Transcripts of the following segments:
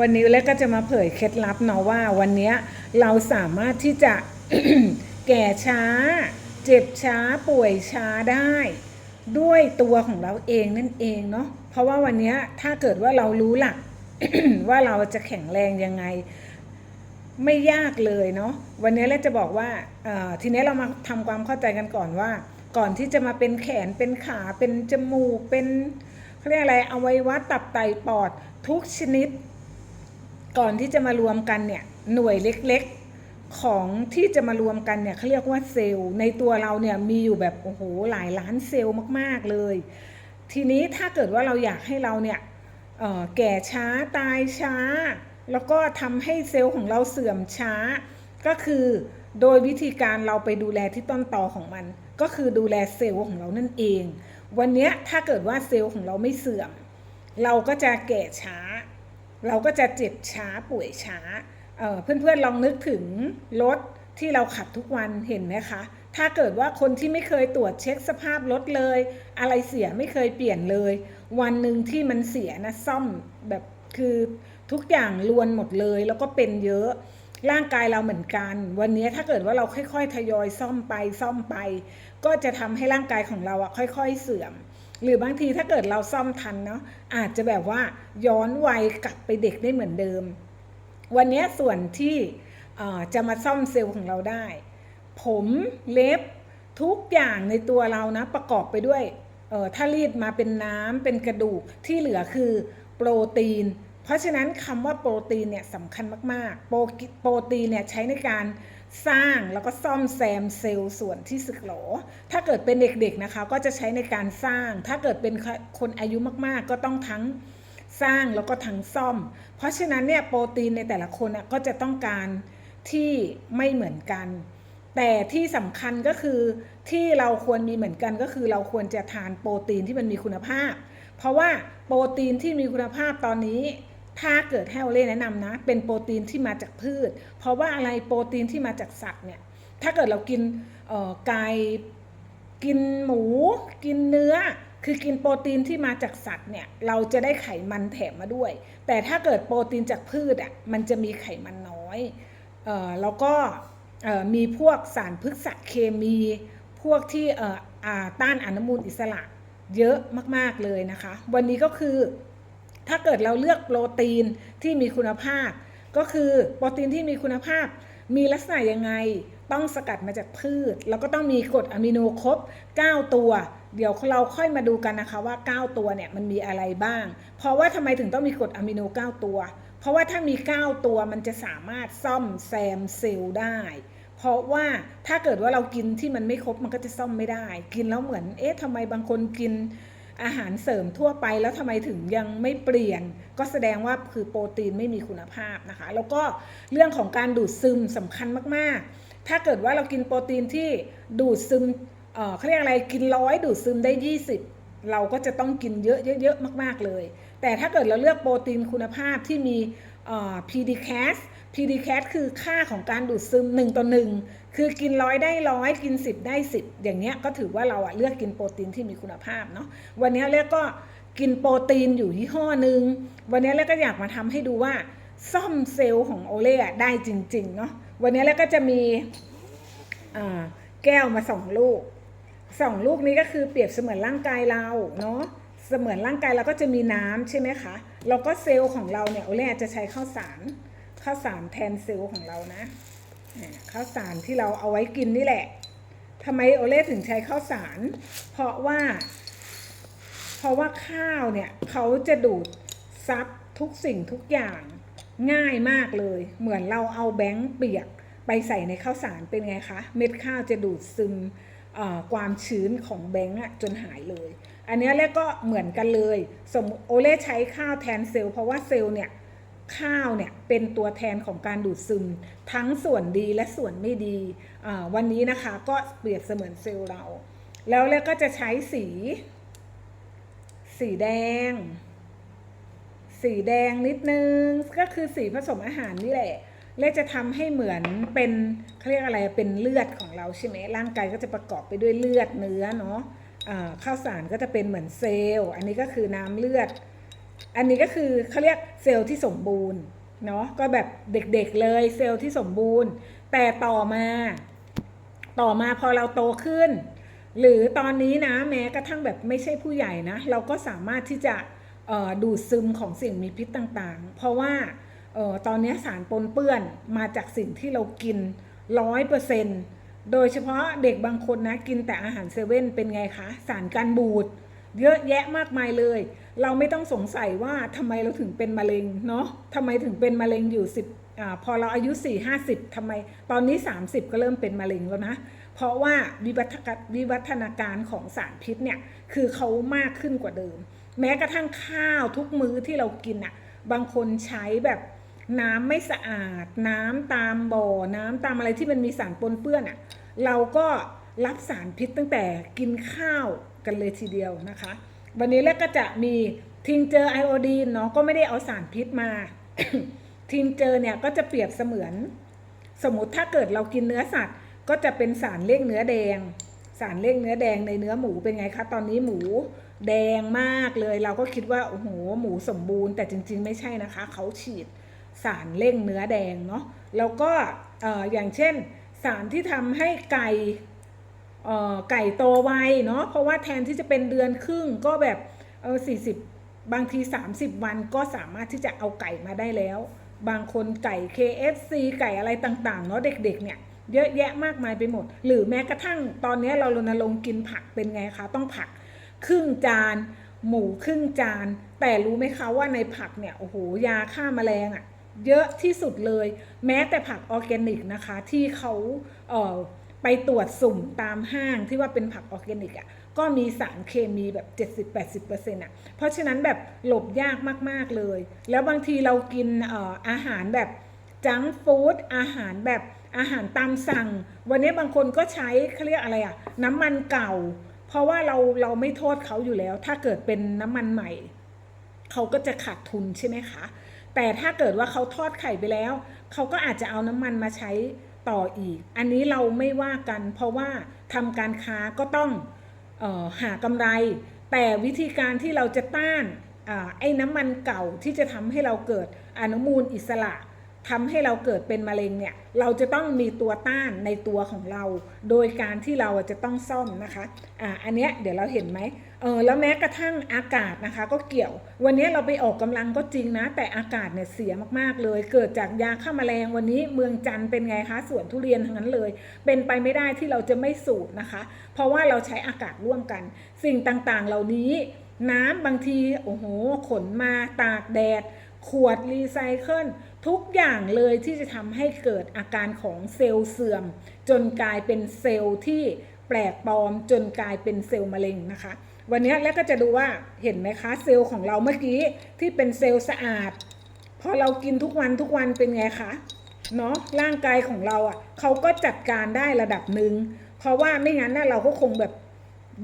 วันนี้เล็กก็จะมาเผยเคล็ดลับเนาะว่าวันนี้เราสามารถที่จะ แก่ช้า เจ็บช้าป่วยช้าได้ ด้วยตัวของเราเองนั่นเองเนาะเพราะว่าวันนี้ถ้าเกิดว่าเรารู้หลัก ว่าเราจะแข็งแรงยังไง ไม่ยากเลยเนาะวันนี้เราจะบอกว่าทีนี้เรามาทำความเข้าใจกันก่อนว่า ก่อนที่จะมาเป็นแขนเป็นขาเป็นจมูกเป็นเขาเรียกอะไรอวัยวะตับไตปอดทุกชนิด ก่อนที่จะมารวมกันเนี่ยหน่วยเล็กๆของที่จะมารวมกันเนี่ยเขาเรียกว่าเซลล์ในตัวเราเนี่ยมีอยู่แบบโอ้โหหลายล้านเซลล์มากๆเลย ทีนี้ถ้าเกิดว่าเราอยากให้เราเนี่ยแก่ช้าตายช้า แล้วก็ทำให้เซลล์ของเราเสื่อมช้า ก็คือโดยวิธีการเราไปดูแลที่ต้นตอของมัน ก็คือดูแลเซลล์ของเรานั่นเอง วันนี้ถ้าเกิดว่าเซลล์ของเราไม่เสื่อม เราก็จะแก่ช้า เราก็จะเจ็บช้าป่วยช้าเเพื่อนๆลองนึกถึงรถที่เราขับทุกวันเห็นไหมคะ ถ้าเกิดว่าคนที่ไม่เคยตรวจเช็คสภาพรถเลย อะไรเสียไม่เคยเปลี่ยนเลย วันหนึ่งที่มันเสียนะซ่อมแบบคือทุกอย่างรวนหมดเลยแล้วก็เป็นเยอะร่างกายเราเหมือนกัน วันนี้ถ้าเกิดว่าเราค่อย ๆ ทยอยซ่อมไปซ่อมไป ก็จะทำให้ร่างกายของเราอะค่อย ๆ เสื่อม หรือบางทีถ้าเกิดเราซ่อมทันเนาะอาจจะแบบว่าย้อนวัยกลับไปเด็กได้เหมือนเดิม วันนี้ส่วนที่จะมาซ่อมเซลล์ของเราได้ ผมเล็บทุกอย่างในตัวเรานะประกอบไปด้วยเอ่อถ้ารีดมาเป็นน้ำเป็นกระดูกที่เหลือคือโปรตีน เพราะฉะนั้นคำว่าโปรตีนเนี่ยสำคัญมากๆ โปรโปรตีนเนี่ยใช้ในการสร้างแล้วก็ซ่อมแซมเซลล์ส่วนที่สึกหรอ ถ้าเกิดเป็นเด็กๆนะคะก็จะใช้ในการสร้าง ถ้าเกิดเป็นคนอายุมากๆ ก็ต้องทั้งสร้างแล้วก็ทั้งซ่อม เพราะฉะนั้นเนี่ยโปรตีนในแต่ละคนก็จะต้องการที่ไม่เหมือนกัน แต่ที่สำคัญก็คือที่เราควรมีเหมือนกันก็คือเราควรจะทานโปรตีนที่มันมีคุณภาพ เพราะว่าโปรตีนที่มีคุณภาพตอนนี้ ถ้าเกิดให้โอเล่แนะนำนะ เป็นโปรตีนที่มาจากพืช เพราะว่าอะไรโปรตีนที่มาจากสัตว์เนี่ย ถ้าเกิดเรากินไก่กินหมู กินเนื้อ คือกินโปรตีนที่มาจากสัตว์เนี่ย เราจะได้ไขมันแถมมาด้วย แต่ถ้าเกิดโปรตีนจากพืชอะมันจะมีไขมันน้อยเอ่อแล้วก็เอ่อมีพวกสารพฤกษเคมี พวกที่เอ่ออ่าต้านอนุมูลอิสระเยอะมาก ๆ เลยนะคะ วันนี้ก็คือ ถ้าเกิดเราเลือกโปรตีนที่มีคุณภาพ ก็คือโปรตีนที่มีคุณภาพ มีลักษณะยังไง ต้องสกัดมาจากพืช แล้วก็ต้องมีกรดอะมิโนครบ 9 ตัว เดี๋ยวเราค่อยมาดูกันนะคะว่า 9 ตัวเนี่ยมันมีอะไรบ้าง เพราะว่าทำไมถึงต้องมีกรดอะมิโน 9 ตัว เพราะว่าถ้ามี 9 ตัวมันจะสามารถซ่อมแซมเซลล์ได้เพราะว่าถ้าเกิดว่าเรากินที่มันไม่ครบมันก็จะซ่อมไม่ได้ กินแล้วเหมือนเอ๊ะทำไมบางคนกิน อาหารเสริมทั่วไปแล้วทำไมถึงยังไม่เปลี่ยน ก็แสดงว่าคือโปรตีนไม่มีคุณภาพนะคะ แล้วก็เรื่องของการดูดซึมสำคัญมากๆ ถ้าเกิดว่าเรากินโปรตีนที่ดูดซึมเอ่อเขาเรียกอะไรกินร้อยดูดซึมได้ 20 เราก็จะต้องกินเยอะๆๆมาก ๆเลย แต่ถ้าเกิดเราเลือกโปรตีนคุณภาพที่มีเอ่อ PDCAS PDCAS คือค่าของการดูดซึม 1 ต่อ 1 คือกินร้อยได้ร้อยกิน 10 ได้ 10 อย่างเนี้ยก็ถือว่าเราอะเลือกกินโปรตีนที่มีคุณภาพเนาะวันนี้เรียกก็กินโปรตีนอยู่ยี่ห้อหนึ่งวันนี้เรียกก็อยากมาทำให้ดูว่าซ่อมเซลล์ของโอเล่อะได้จริงๆเนาะวันนี้เรียกก็จะมีแก้วมาสองลูกสองลูกนี้ก็คือเปรียบเสมือนร่างกายเราเนาะเสมือนร่างกายเราก็จะมีน้ำใช่ไหมคะแล้วก็เซลล์ของเราเนี่ยโอเล่จะใช้ข้าวสาร ข้าวสารแทนเซลล์ของเรานะข้าวสารที่เราเอาไว้กินนี่แหละทำไมโอเล่ถึงใช้ข้าวสาร เพราะว่า เพราะว่าข้าวเนี่ยเขาจะดูดซับทุกสิ่งทุกอย่างง่ายมากเลย เหมือนเราเอาแบงค์เปียกไปใส่ในข้าวสารเป็นไงคะ เม็ดข้าวจะดูดซึมความชื้นของแบงค์อะจนหายเลย อันนี้ยเล่ก็เหมือนกันเลย สมโอเล่ใช้ข้าวแทนเซลล์เพราะว่าเซลล์เนี่ย ข้าวเนี่ยเป็นตัวแทนของการดูดซึม ทั้งส่วนดีและส่วนไม่ดี วันนี้นะคะก็เปรียบเสมือนเซลล์เรา แล้วแล้วก็จะใช้สี สีแดง สีแดงนิดนึง ก็คือสีผสมอาหารนี่แหละ และจะทำให้เหมือนเป็นเขาเรียกอะไรเป็นเลือดของเราใช่ไหมร่างกายก็จะประกอบไปด้วยเลือดเนื้อเนาะอ่าข้าวสารก็จะเป็นเหมือนเซลล์ อันนี้ก็คือน้ำเลือด อันนี้ก็คือเขาเรียกเซลล์ที่สมบูรณ์เนาะก็แบบเด็กๆเลยเซลล์ที่สมบูรณ์ แต่ต่อมา ต่อมาพอเราโตขึ้น หรือตอนนี้นะแม้กระทั่งแบบไม่ใช่ผู้ใหญ่นะ เราก็สามารถที่จะดูดซึมของสิ่งมีพิษต่างๆ เพราะว่าออตอนนี้สารปนเปื้อนมาจากสิ่งที่เรากินร้อยเปอร์เซ็นต์โดยเฉพาะเด็กบางคนนะกินแต่อาหารเซเว่นเป็นไงคะ สารกันบูด เยอะแยะมากมายเลย เราไม่ต้องสงสัยว่าทำไมเราถึงเป็นมะเร็งเนาะทำไมถึงเป็นมะเร็งอยู่สิบอาพอเราอายุ 4 50ทำไม ตอนนี้ 30 ก็เริ่มเป็นมะเร็งแล้วนะ เพราะว่าวิวัฒวิวัฒนาการของสารพิษเนี่ย คือเขามากขึ้นกว่าเดิม แม้กระทั่งข้าวทุกมื้อที่เรากินอะ่ะ บางคนใช้แบบน้ำไม่สะอาด น้ำตามบ่อ น้ำตามอะไรที่มันมีสารปนเปื้อนอะ่ะ เราก็รับสารพิษตั้งแต่กินข้าว กันเลยทีเดียวนะคะ วันนี้แล้วก็จะมีทิงเจอไอโอดีนเนาะก็ไม่ได้เอาสารพิษมา ทิงเจอเนี่ยก็จะเปรียบเสมือน สมมติถ้าเกิดเรากินเนื้อสัตว์ ก็จะเป็นสารเลี่ยงเนื้อแดง สารเลี่ยงเนื้อแดงในเนื้อหมูเป็นไงคะตอนนี้หมูแดงมากเลย เราก็คิดว่าโอ้โหหมูสมบูรณ์แต่จริง ๆ ไม่ใช่นะคะ เขาฉีดสารเร่งเนื้อแดงเนาะแล้วก็อย่างเช่น สารที่ทำให้ไก่ ไก่โตไวเนาะเพราะว่าแทนที่จะเป็นเดือนครึ่งก็แบบเออสี่สิบบางที 30 วันก็สามารถที่จะเอาไก่มาได้แล้ว บางคนไก่ KFC ไก่อะไรต่างๆเนาะเด็กๆเนี่ยเยอะแยะมากมายไปหมด หรือแม้กระทั่งตอนนี้เรารณรงค์กินผักเป็นไงคะ ต้องผักครึ่งจาน หมูครึ่งจาน แต่รู้ไหมคะว่าในผักเนี่ยโอ้โหยาฆ่าแมลงอะ่ะเยอะที่สุดเลย แม้แต่ผักออร์แกนิกนะคะที่เขาเอ่อ ไปตรวจสุ่มตามห้างที่ว่าเป็นผักออร์แกนิกอะก็มีสารเคมีแบบ 70-80%อะเพราะฉะนั้นแบบหลบยากมากๆเลย แล้วบางทีเรากินอออาหารแบบจังฟู้ดอาหารแบบอาหารตามสั่ง วันนี้บางคนก็ใช้เขาเรียกอะไรอะน้ำมันเก่า เพราะว่าเราเราไม่โทษเขาอยู่แล้ว ถ้าเกิดเป็นน้ำมันใหม่ เขาก็จะขาดทุนใช่ไหมคะ แต่ถ้าเกิดว่าเขาทอดไข่ไปแล้ว เขาก็อาจจะเอาน้ำมันมาใช้ ต่ออีก อันนี้เราไม่ว่ากัน เพราะว่าทำการค้าก็ต้องออหากำไร แต่วิธีการที่เราจะต้านอไอ้น้ำมันเก่าที่จะทำให้เราเกิดอนุมูลอิสระ ทำให้เราเกิดเป็นมะเร็งเนี่ยเราจะต้องมีตัวต้านในตัวของเรา โดยการที่เราจะต้องซ่อมนะคะอ่าอันเนี้ยเดี๋ยวเราเห็นไหมเออแล้วแม้กระทั่งอากาศนะคะก็เกี่ยว วันนี้เราไปออกกำลังก็จริงนะ แต่อากาศเนี่ยเสียมากๆเลย เกิดจากยาฆ่าแมลงวันนี้เมืองจันเป็นไงคะสวนทุเรียนทั้งนั้นเลย เป็นไปไม่ได้ที่เราจะไม่สูบนะคะ เพราะว่าเราใช้อากาศร่วมกัน สิ่งต่างๆเหล่านี้น้ำบางทีโอ้โหขนมาตากแดด ขวดรีไซเคิลทุกอย่างเลยที่จะทำให้เกิดอาการของเซลล์เสื่อม จนกลายเป็นเซลล์ที่แปลกปลอม จนกลายเป็นเซลล์มะเร็งนะคะ วันนี้แล้วก็จะดูว่าเห็นไหมคะเซลล์ของเราเมื่อกี้ที่เป็นเซลล์สะอาดพอเรากินทุกวันทุกวันเป็นไงคะเนาะร่างกายของเราอะเขาก็จัดการได้ระดับหนึ่งเพราะว่าไม่งั้นนะเราก็คงแบบ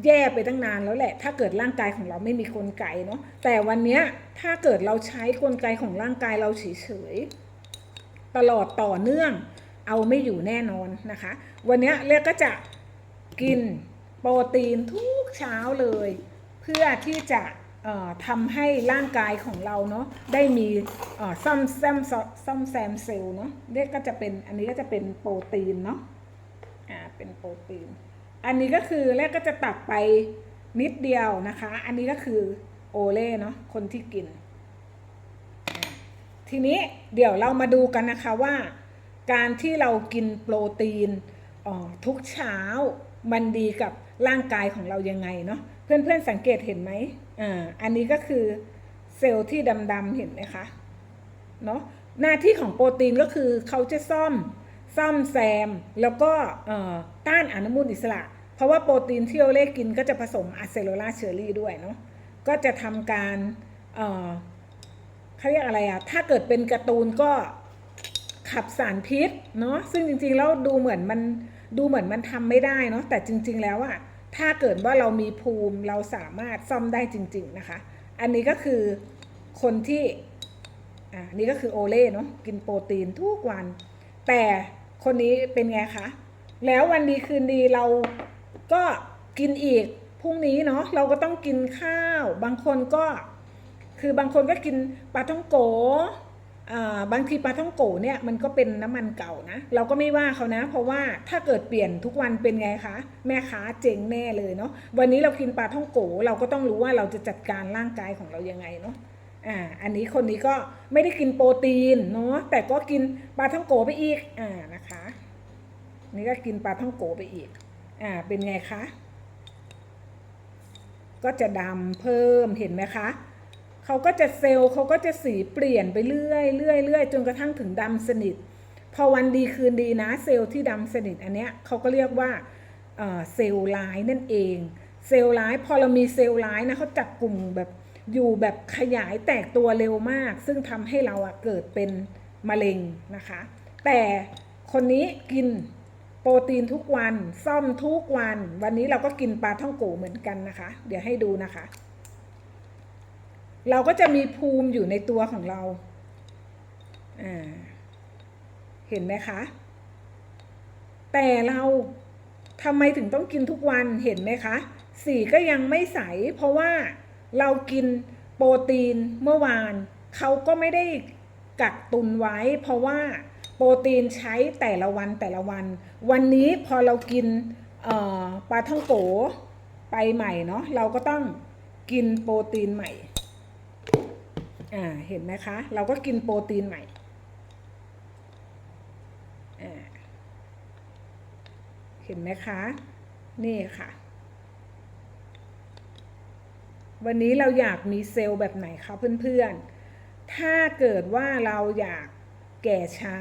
แย่ไปตั้งนานแล้วแหละ ถ้าเกิดร่างกายของเราไม่มีกลไกเนาะแต่วันเนี้ยถ้าเกิดเราใช้กลไกของร่างกายเราเฉยๆตลอดต่อเนื่อง เอาไม่อยู่แน่นอนนะคะ วันเนี้ยเรียกก็จะกินโปรตีนทุกเช้าเลย เพื่อที่จะทำให้ร่างกายของเราเนาะได้มีซ่อมแซมซ่อมแซมเซลล์เนาะเรียกก็จะเป็นอันนี้ก็จะเป็นโปรตีนเนาะอ่าเป็นโปรตีน อันนี้ก็คือแรกก็จะตักไปนิดเดียวนะคะ อันนี้ก็คือโอเล่เนาะคนที่กิน ทีนี้เดี๋ยวเรามาดูกันนะคะว่า การที่เรากินโปรตีนออทุกเช้ามันดีกับร่างกายของเรายังไงเนาะเพื่อนๆสังเกตเห็นไหมอ่าอันนี้ก็คือเซลล์ที่ดำๆเห็นไหมคะเนาะหน้าที่ของโปรตีนก็คือเขาจะซ่อม ซ่อมแซม แล้วก็ต้านอนุมูลอิสระ เพราะว่าโปรตีนที่เราเล่กินก็จะผสมอะเซโลลาเชอรี่ด้วยเนาะก็จะทำการเอ่อเขาเรียกอะไรอะถ้าเกิดเป็นการ์ตูนก็ขับสารพิษเนาะซึ่งจริงๆแล้วดูเหมือนมันดูเหมือนมันทำไม่ได้เนาะแต่จริง ๆ แล้วอะถ้าเกิดว่าเรามีภูมิเราสามารถซ่อมได้จริง ๆนะคะ อันนี้ก็คือคนที่อ่านี่ก็คือโอเล่เนาะกินโปรตีนทุกวัน แต่ คนนี้เป็นไงคะ แล้ววันดีคืนดีเราก็กินอีกพรุ่งนี้เนาะเราก็ต้องกินข้าว บางคนก็ คือบางคนก็กินปลาท่องโกอ่าบางทีปลาท่องโกเนี่ยมันก็เป็นน้ำมันเก่านะ เราก็ไม่ว่าเขานะ เพราะว่าถ้าเกิดเปลี่ยนทุกวันเป็นไงคะ แม่ค้าเจ๋งแน่เลยเนาะวันนี้เรากินปลาท่องโกเราก็ต้องรู้ว่าเราจะจัดการร่างกายของเรายังไงเนาะ อ่าอันนี้คนนี้ก็ไม่ได้กินโปรตีนเนาะแต่ก็กินปลาท่องโกไปอีกอ่านะคะนี่ก็กินปลาท่องโกไปอีกอ่าเป็นไงคะก็จะดำเพิ่มเห็นไหมคะเขาก็จะเซลล์เขาก็จะสีเปลี่ยนไปเรื่อยเรื่อยเรื่อยจนกระทั่งถึงดำสนิท พอวันดีคืนดีนะเซลล์ที่ดำสนิทอันเนี้ยเขาก็เรียกว่าเอ่อเซลล์ร้ายนั่นเอง เซลล์ร้ายพอเรามีเซลล์ร้ายนะเขาจับกลุ่มแบบ อยู่แบบขยายแตกตัวเร็วมาก ซึ่งทำให้เราอะเกิดเป็นมะเร็งนะคะ แต่คนนี้กินโปรตีนทุกวันซ่อมทุกวัน วันนี้เราก็กินปลาท่องโกเหมือนกันนะคะ เดี๋ยวให้ดูนะคะ เราก็จะมีภูมิอยู่ในตัวของเราอ่าเห็นไหมคะ แต่เราทำไมถึงต้องกินทุกวันเห็นไหมคะ สีก็ยังไม่ใสเพราะว่า เรากินโปรตีนเมื่อวาน เขาก็ไม่ได้กักตุนไว้ เพราะว่าโปรตีนใช้แต่ละวันแต่ละวัน วันนี้พอเรากินปลาท่องโกไปใหม่เนาะเราก็ต้องกินโปรตีนใหม่ อ่าเห็นไหมคะ เราก็กินโปรตีนใหม่ เห็นไหมคะ นี่ค่ะ วันนี้เราอยากมีเซลล์แบบไหนคะเพื่อนๆ ถ้าเกิดว่าเราอยากแก่ช้า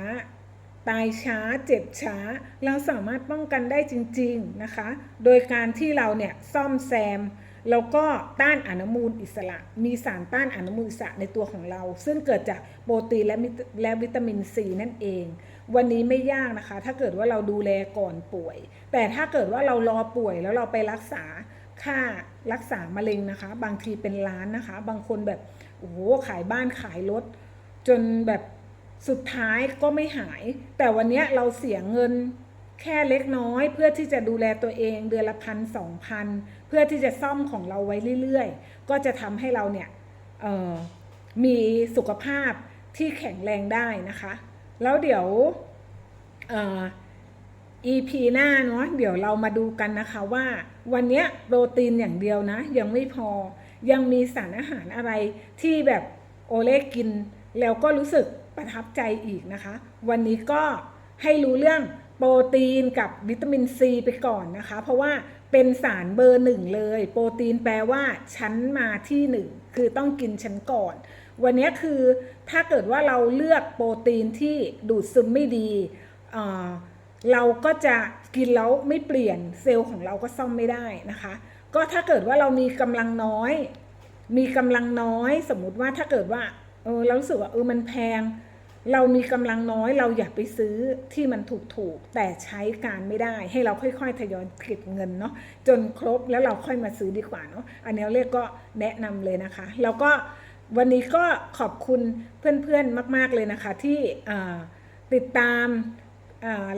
ตายช้า เจ็บช้า เราสามารถป้องกันได้จริง ๆนะคะ โดยการที่เราเนี่ยซ่อมแซม แล้วก็ต้านอนุมูลอิสระ มีสารต้านอนุมูลอิสระในตัวของเรา ซึ่งเกิดจากโปรตีนและและวิตามินซีนั่นเอง วันนี้ไม่ยากนะคะ ถ้าเกิดว่าเราดูแลก่อนป่วย แต่ถ้าเกิดว่าเรารอป่วยแล้วเราไปรักษา ค่ารักษามะเร็งนะคะ บางทีเป็นล้านนะคะ บางคนแบบโอ้โหขายบ้านขายรถจนแบบสุดท้ายก็ไม่หาย แต่วันนี้เราเสียเงินแค่เล็กน้อยเพื่อที่จะดูแลตัวเองเดือนละพันสองพันเพื่อที่จะซ่อมของเราไว้เรื่อยๆ ก็จะทำให้เราเนี่ยมีสุขภาพที่แข็งแรงได้นะคะ แล้วเดี๋ยวเ EP หน้าเนาะเดี๋ยวเรามาดูกันนะคะว่า วันนี้โปรตีนอย่างเดียวนะ ยังไม่พอยังมีสารอาหารอะไรที่แบบโอเล่กิน แล้วก็รู้สึกประทับใจอีกนะคะ วันนี้ก็ให้รู้เรื่องโปรตีนกับวิตามินซีไปก่อนนะคะ เพราะว่าเป็นสารเบอร์หนึ่งเลย โปรตีนแปลว่าชั้นมาที่หนึ่งคือต้องกินชั้นก่อน วันนี้คือถ้าเกิดว่าเราเลือกโปรตีนที่ดูดซึมไม่ดีอ่า เราก็จะกินแล้วไม่เปลี่ยนเซลล์ของเราก็ซ่อมไม่ได้นะคะ ก็ถ้าเกิดว่าเรามีกำลังน้อย มีกำลังน้อย สมมุติว่าถ้าเกิดว่าเออเรารู้สึกว่าเออมันแพง เรามีกำลังน้อยเราอย่าไปซื้อที่มันถูกๆแต่ใช้การไม่ได้ ให้เราค่อยๆทยอยเก็บเงินเนาะจนครบแล้วเราค่อยมาซื้อดีกว่าเนาะอันนี้เรียกก็แนะนำเลยนะคะ แล้วก็วันนี้ก็ขอบคุณเพื่อนๆมาก ๆเลยนะคะที่ติดตาม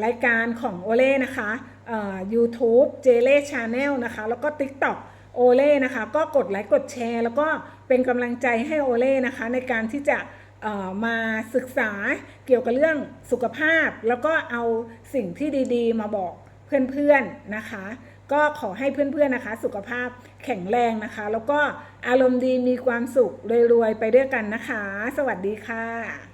รายการของโอเล่นะคะอ่า YouTube เจเล่ชาแนลนะคะ แล้วก็ TikTok โอเล่นะคะ ก็กดไลค์กดแชร์ แล้วก็เป็นกำลังใจให้โอเล่นะคะ ในการที่จะมาศึกษาเกี่ยวกับเรื่องสุขภาพ แล้วก็เอาสิ่งที่ดีๆ มาบอกเพื่อนๆนะคะ ก็ขอให้เพื่อนๆนะคะ สุขภาพแข็งแรงนะคะ แล้วก็อารมณ์ดีมีความสุขรวยๆไปด้วยกันนะคะ สวัสดีค่ะ